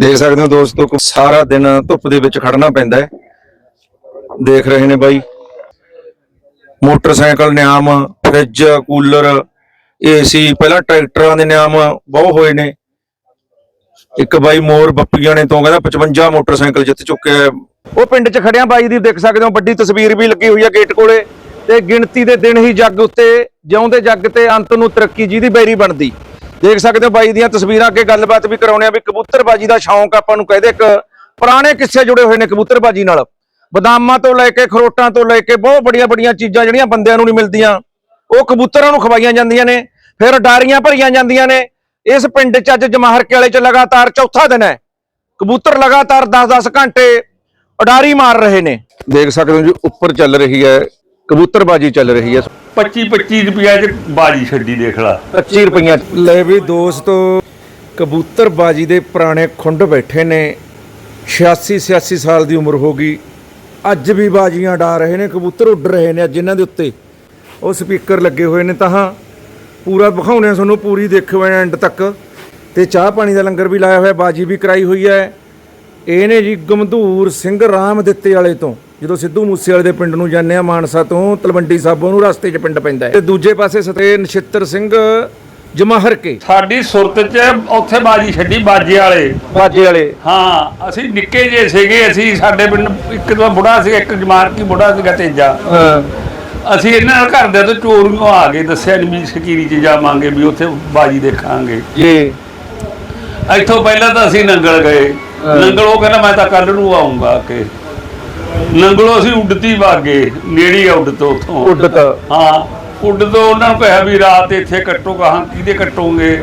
ਦੇਖ ਸਕਦੇ ਹੋ ਦੋਸਤੋ ਸਾਰਾ ਦਿਨ ਧੁੱਪ ਦੇ ਵਿੱਚ ਖੜਨਾ ਪੈਂਦਾ ਹੈ। ਦੇਖ ਰਹੇ ਨੇ ਬਾਈ। ਮੋਟਰਸਾਈਕਲ ਨਿਆਮ, ਫ੍ਰਿਜ, ਕੂਲਰ ਏਸੀ ਪਹਿਲਾਂ ਟਰੈਕਟਰਾਂ ਦੇ ਨਿਆਮ ਬਹੁਤ ਹੋਏ ਨੇ। ਇੱਕ ਬਾਈ ਮੋਰ ਬੱਪੀਆਂ ਨੇ ਤੋਂ ਕਹਿੰਦਾ 55 ਮੋਟਰਸਾਈਕਲ ਜਿੱਤ ਚੁੱਕਿਆ ਉਹ ਪਿੰਡ 'ਚ ਖੜਿਆ ਬਾਈ ਦੀ ਦੇਖ ਸਕਦੇ ਹੋ, ਵੱਡੀ ਤਸਵੀਰ ਵੀ ਲੱਗੀ ਹੋਈ ਹੈ ਗੇਟ ਕੋਲੇ। ਤੇ ਗਿਣਤੀ ਦੇ ਦਿਨ ਹੀ ਜੱਗ ਉੱਤੇ, ਜਿਉਂਦੇ ਜੱਗ ਤੇ ਅੰਤ ਨੂੰ ਤਰੱਕੀ ਜਿਹਦੀ ਬੈਰੀ ਬਣਦੀ। ਦੇਖ ਸਕਦੇ ਹੋ ਬਾਈ ਦੀਆਂ ਤਸਵੀਰਾਂ ਅੱਗੇ ਗੱਲਬਾਤ ਵੀ ਕਰਾਉਣੇ ਆ ਵੀ ਕਬੂਤਰਬਾਜੀ ਦਾ ਸ਼ੌਂਕ ਆਪਾਂ ਨੂੰ ਕਹਦੇ ਇੱਕ ਪੁਰਾਣੇ ਕਿੱਸੇ ਜੁੜੇ ਹੋਏ ਨੇ ਕਬੂਤਰਬਾਜੀ ਨਾਲ। ਬਦਾਮਾਂ ਤੋਂ ਲੈ ਕੇ, ਖਰੋਟਾਂ ਤੋਂ ਲੈ ਕੇ ਬਹੁਤ ਬੜੀਆਂ ਬੜੀਆਂ ਚੀਜ਼ਾਂ ਜਿਹੜੀਆਂ ਬੰਦਿਆਂ ਨੂੰ ਨਹੀਂ ਮਿਲਦੀਆਂ। ਉਹ ਕਬੂਤਰਾਂ ਨੂੰ ਖਵਾਈਆਂ ਜਾਂਦੀਆਂ ਨੇ, ਫਿਰ ਡਾਰੀਆਂ ਭਰੀਆਂ ਜਾਂਦੀਆਂ ਨੇ। ਇਸ ਪਿੰਡ 'ਚ ਅੱਜ ਜਮਾਹਰ ਵਾਲੇ 'ਚ ਲਗਾਤਾਰ ਚੌਥਾ ਦਿਨ ਹੈ। ਕਬੂਤਰ ਲਗਾਤਾਰ 10-10 ਘੰਟੇ ਉਡਾਰੀ ਮਾਰ ਰਹੇ ਨੇ। ਦੇਖ ਸਕਦੇ ਹੋ ਜੀ, ਉੱਪਰ ਚੱਲ ਰਹੀ ਹੈ, ਕਬੂਤਰਬਾਜੀ ਚੱਲ ਰਹੀ ਹੈ। 25 25 ਰੁਪਿਆ ਚ ਬਾਜੀ ਛੱਡੀ ਦੇਖ ਲਾ। 25 ਰੁਪਈਆ ਲੈ ਵੀ ਦੋਸਤੋ ਕਬੂਤਰਬਾਜੀ ਦੇ ਪੁਰਾਣੇ ਖੁੰਡ ਬੈਠੇ ਨੇ। 86 86 ਸਾਲ ਦੀ ਉਮਰ ਹੋ ਗਈ। ਅੱਜ ਵੀ ਬਾਜੀਆਂ ਡਾ ਰਹੇ ਨੇ ਕਬੂਤਰ ਉੱਡ ਰਹੇ ਨੇ ਅੱਜ ਇਹਨਾਂ ਦੇ ਉੱਤੇ। ਉਹ ਸਪੀਕਰ ਲੱਗੇ ਹੋਏ ਨੇ ਤਾਂ ਪੂਰਾ ਵਿਖਾਉਣੇ ਆ ਤੁਹਾਨੂੰ ਪੂਰੀ ਦੇਖਿਓ ਐਂਡ ਤੱਕ। ਤੇ ਚਾਹ ਪਾਣੀ ਦਾ ਲੰਗਰ ਵੀ ਲਾਇਆ ਹੋਇਆ ਬਾਜੀ ਵੀ ਕਰਾਈ ਹੋਈ ਹੈ। ਇਹ ਨੇ ਜੀ ਗਮਧੂਰ ਸਿੰਘ ਰਾਮ ਦਿੱਤੇ ਵਾਲੇ ਤੋਂ। ਜਦੋਂ ਸਿੱਧੂ ਮੂਸੇ ਵਾਲੇ ਦੇ ਪਿੰਡ ਨੂੰ ਜਾਂਦੇ ਆ ਮਾਨਸਾ ਤੋਂ ਤਲਵੰਡੀ ਸਾਬੋ ਨੂੰ ਰਸਤੇ 'ਚ ਪਿੰਡ ਪੈਂਦਾ ਹੈ। ਤੇ ਦੂਜੇ ਪਾਸੇ ਸਤੇ ਨਛਿੱਤਰ ਸਿੰਘ ਜਮਾਹਰ ਕੇ। ਸਾਡੀ ਸੁਰਤ ਚ ਉੱਥੇ ਬਾਜੀ ਛੱਡੀ ਬਾਜੇ ਵਾਲੇ। ਬਾਜੇ ਵਾਲੇ। ਹਾਂ ਅਸੀਂ ਨਿੱਕੇ ਜੇ ਸੀਗੇ ਅਸੀਂ ਸਾਡੇ ਪਿੰਡ ਇੱਕ ਤਾਂ ਬੁੜਾ ਸੀ ਇੱਕ ਜਮਾਰ ਕੀ ਬੁੜਾ ਸੀਗਾ ਤੇਜਾ। ਹਾਂ। ਅਸੀਂ ਇਹਨਾਂ ਨਾਲ ਘਰ ਦੇ ਤੋਂ ਚੋਰੀਆਂ ਆ ਕੇ ਦੱਸਿਆ ਨਹੀਂ ਵੀ ਸ਼ਕੀਰੀ ਚ ਜਾਵਾਂਗੇ ਵੀ ਉੱਥੇ ਬਾਜੀ ਦੇਖਾਂਗੇ। ਜੀ। ਇੱਥੋਂ ਪਹਿਲਾਂ ਤਾਂ ਅਸੀਂ ਨੰਗਲ ਗਏ। ਨੰਗਲ ਉਹ ਕਹਿੰਦਾ ਮੈਂ ਤਾਂ ਕੱਲ ਨੂੰ ਆਉਂਗਾ ਕਿ ਨੰਗਲੋਂ ਅਸੀਂ ਉੱਡਤੀ ਵਾਗੇ ਨੇੜੀ ਆ ਉੱਡ ਤੋਂ ਉੱਥੋਂ। ਉੱਡਤ ਹਾਂ ਉੱਡ ਤੋਂ ਉਹਨਾਂ ਨੂੰ ਕਿਹਾ ਵੀ ਰਾਤ ਇੱਥੇ ਕੱਟੋ ਕਹਾਂ ਕਿਹਦੇ ਕੱਟੋਗੇ?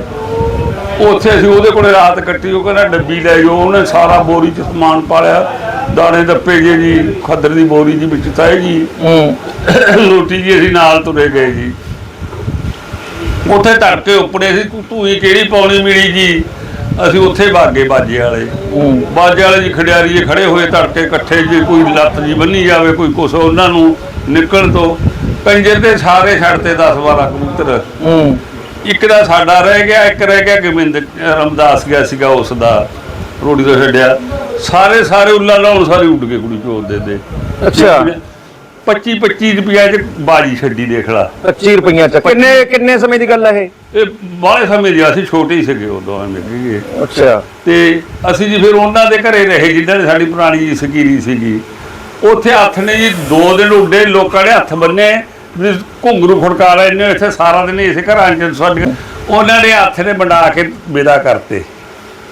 ਉੱਥੇ ਅਸੀਂ ਉਹਦੇ ਕੋਲੇ ਰਾਤ ਕੱਟੀ ਉਹ ਕਹਿੰਦਾ ਡੱਬੀ ਲੈ ਜਾਓ। ਉਹਨੇ ਸਾਰਾ ਬੋਰੀ ਚ ਸਮਾਨ ਪਾਲਿਆ ਦਾਣੇ ਦੱਪੇ ਜੇ ਜੀ ਖੱਦਰ ਦੀ ਬੋਰੀ ਜੀ ਵਿੱਚ ਤਾਏ ਜੀ। ਹੂੰ। ਰੋਟੀ ਜੀ ਅਸੀਂ ਨਾਲ ਤੁਰੇ ਗਏ ਜੀ। ਉੱਥੇ ਤੜਕੇ ਉੱਪਰੇ ਸੀ ਧੂਈ ਕਿਹੜੀ ਪਾਉਣੀ ਮਿਲੀ ਜੀ? ਅਸੀਂ ਉੱਥੇ ਬਾਗੇ ਬਾਜੇ ਵਾਲੇ। ਬਾਜੇ ਵਾਲੇ ਜੀ ਖੜਿਆਰੀ ਜੀ ਖੜੇ ਹੋਏ ਤੜਕੇ ਇਕੱਠੇ ਜੀ ਕੋਈ ਲੱਤ ਜੀ ਬੰਨੀ ਜਾਵੇ ਕੋਈ ਕੁਛ ਉਹਨਾਂ ਨੂੰ ਨਿਕਲਣ ਤੋਂ ਪੰਜਰ ਦੇ ਸਾਰੇ ਛੱਡਤੇ 10 12 ਕਬੂਤਰ। ਇੱਕ ਦਾ ਸਾਡਾ ਰਹਿ ਗਿਆ ਇੱਕ ਰਹਿ ਗਿਆ ਗੋਬਿੰਦ ਰਮਦਾਸ ਗਿਆ ਸੀਗਾ ਉਸ ਦਾ ਰੋੜੀ ਤੋਂ ਛੱਡਿਆ। ਸਾਰੇ ਸਾਰੇ ਉੱਲਾ ਲਾਉਣ ਸਾਰੇ ਉੱਡ ਗਏ ਕੁੜੀ ਚੋਦ ਦੇ ਦੇ। ਅੱਛਾ। 25 25 ਰੁਪਿਆ ਚ ਬਾਜੀ ਛੱਡੀ ਦੇਖ ਲਾ। 25 ਰੁਪਈਆ ਚ। ਕਿੰਨੇ ਕਿੰਨੇ ਸਮੇਂ ਦੀ ਗੱਲ ਹੈ ਇਹ? ਇਹ ਬਾਹਲੇ ਸਮੇਂ ਦੀ ਅਸੀਂ ਛੋਟੇ ਹੀ ਸੀਗੇ ਉਦੋਂ ਐਵੇਂ ਸੀਗੇ ਅੱਛਾ। ਤੇ ਅਸੀਂ ਜੀ ਫਿਰ ਉਹਨਾਂ ਦੇ ਘਰੇ ਰਹੇ ਨੇ ਸਾਡੀ ਪੁਰਾਣੀ ਜੀ ਸਕੀਰੀ ਸੀਗੀ। ਉੱਥੇ ਹੱਥ ਨੇ ਜੀ ਦੋ ਦਿਨ ਉੱਡੇ ਲੋਕਾਂ ਨੇ ਹੱਥ ਬੰਨੇ ਵੀ ਘੁੰਗਰੂ ਫੜਕਾ ਨੇ ਇੱਥੇ ਸਾਰਾ ਦਿਨ ਇਸੇ ਘਰਾਂ 'ਚ ਸਾਡੀਆਂ ਉਹਨਾਂ ਨੇ ਹੱਥ ਨੇ ਬਣਾ ਕੇ ਵਿਦਾ ਕਰਤੇ।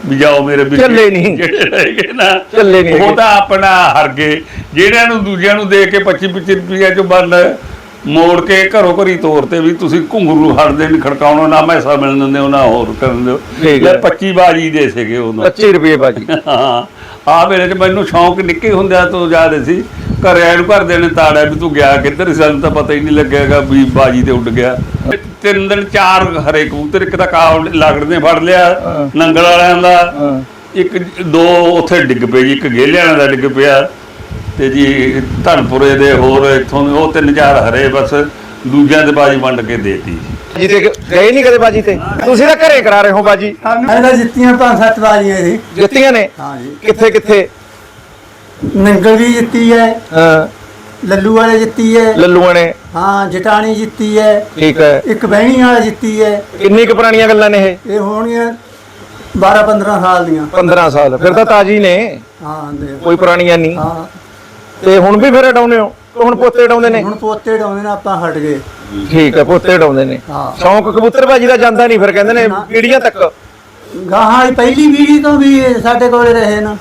ਵੀ ਜਾਓ ਮੇਰੇ ਵੀ ਚੱਲੇ ਨਹੀਂ। ਜਿਹੜੇ ਰਹਿ ਗਏ ਨਾ। ਚੱਲੇ ਨਹੀਂ ਉਹ ਹੈਗੇ। ਤਾਂ ਆਪਣਾ ਹਰ ਗਏ। ਜਿਹੜਿਆਂ ਨੂੰ ਦੂਜਿਆਂ ਨੂੰ ਦੇ ਕੇ 25 25 ਰੁਪਏ ਚੋਂ ਬੰਦ ਮੋੜ ਕੇ ਘਰੋਂ ਘਰੀ ਤੋਰ ਤੇ ਵੀ ਤੁਸੀਂ ਘੁੰਗਰੂ ਹੜਦੇ ਨਹੀਂ ਖੜਕਾਉਣਾ ਨਾ ਮੈਸਾ ਮਿਲਣ ਦਿੰਦੇ ਉਹ ਨਾ ਹੋਰ ਕਰਨ ਦਿਓ। ਠੀਕ ਹੈ। ਲੈ 25 ਬਾਜੀ ਦੇ ਸੀਗੇ ਉਦੋਂ। 25 ਰੁਪਏ ਬਾਜੀ। ਹਾਂ। ਆ ਮੇਰੇ ਚ ਮੈਨੂੰ ਸ਼ੌਂਕ ਨਿੱਕੇ ਹੁੰਦਿਆਂ ਤੋਂ ਜ਼ਿਆਦਾ ਸੀ। ਘਰੇ ਆਣ ਘਰ ਦੇ ਨੇ ਤਾੜਿਆ ਵੀ ਤੂੰ ਗਿਆ ਕਿੱਧਰ? ਸੀ ਸਾਨੂੰ ਤਾਂ ਪਤਾ ਹੀ ਨਹੀਂ ਲੱਗਿਆਗਾ ਵੀ ਬਾਜੀ ਤੇ ਉੱਡ ਗਿਆ। ਤਿੰਨ ਦਿਨ ਚਾਰ ਹਰੇ ਕਬੂਤਰ ਇੱਕ ਤਾਂ ਕਾਵ ਲਗੜਦੇ ਫੜ ਲਿਆ ਨੰਗਲ ਵਾਲਿਆਂ ਦਾ। ਇੱਕ ਦੋ ਉੱਥੇ ਡਿੱਗ ਪਏ ਜੀ ਇੱਕ ਗੇਲੇ ਵਾਲਿਆਂ ਦਾ ਡਿੱਗ ਪਿਆ। ਤੇ ਜੀ ਧਨਪੁਰੇ ਦੇ ਹੋਰ ਇੱਥੋਂ ਉਹ ਤਿੰਨ ਚਾਰ ਹਰੇ ਬਸ ਦੂਜਿਆਂ ਦੇ ਬਾਜੀ ਵੰਡ ਕੇ ਦੇਤੀ ਜੀ। ਤੇ ਗਏ ਨਹੀਂ ਕਦੇ ਬਾਜੀ ਤੇ? ਤੁਸੀਂ ਤਾਂ ਘਰੇ ਕਰਾ ਰਹੇ ਹੋ ਬਾਜੀ। ਇਹਦਾ ਜਿੱਤੀਆਂ ਪੰਜ ਸੱਤ ਵਾਰੀਆਂ ਇਹਦੀ ਜਿੱਤੀਆਂ ਨੇ? ਹਾਂ ਜੀ। ਕਿੱਥੇ ਕਿੱਥੇ? ਨੰਗਲ ਵੀ ਜਿੱਤੀ ਹੈ। ਹਾਂ। ਲੱਲੂ ਵਾਲੇ ਜਿੱਤੀ ਹੈ। ਲੱਲੂਆਂ ਨੇ ਹਾਂ ਜਟਾਣੀ ਜਿੱਤੀ ਹੈ। ਠੀਕ ਹੈ। ਇੱਕ ਬਹਿਣੀ ਵਾਲਾ ਜਿੱਤੀ ਹੈ। ਕਿੰਨੀ ਕੁ ਪੁਰਾਣੀਆਂ ਗੱਲਾਂ ਨੇ ਇਹ? ਇਹ ਹੋਣਗੀਆਂ 12 15 ਸਾਲ ਦੀਆਂ। 15 ਸਾਲ। ਫਿਰ ਤਾਂ ਤਾਜੀ ਨੇ। ਹਾਂ ਦੇ। ਕੋਈ ਪੁਰਾਣੀਆਂ ਨਹੀਂ। ਹਾਂ। ਤੇ ਹੁਣ ਵੀ ਫਿਰ ਉਡਾਉਂਦੇ ਹੋ? ਹੁਣ ਪੋਤੇ ਉਡਾਉਂਦੇ ਨੇ? ਹੁਣ ਪੋਤੇ ਡਾਉਂਦੇ ਨੇ ਆਪਾਂ ਹਟ ਗਏ। ਠੀਕ ਹੈ ਪੋਤੇ ਉਡਾਉਂਦੇ ਨੇ। ਹਾਂ। ਸ਼ੌਂਕ ਕਬੂਤਰਬਾਜੀ ਦਾ ਜਾਂਦਾ ਨਹੀਂ ਫਿਰ ਕਹਿੰਦੇ ਨੇ ਪੀੜੀਆਂ ਤੱਕ। ਗਾਹਾਂ ਵਾਲੀ ਪਹਿਲੀ ਪੀੜ੍ਹੀ ਤੋਂ ਵੀ ਇਹ ਸਾਡੇ ਕੋਲ ਰਹੇ ਨਾ।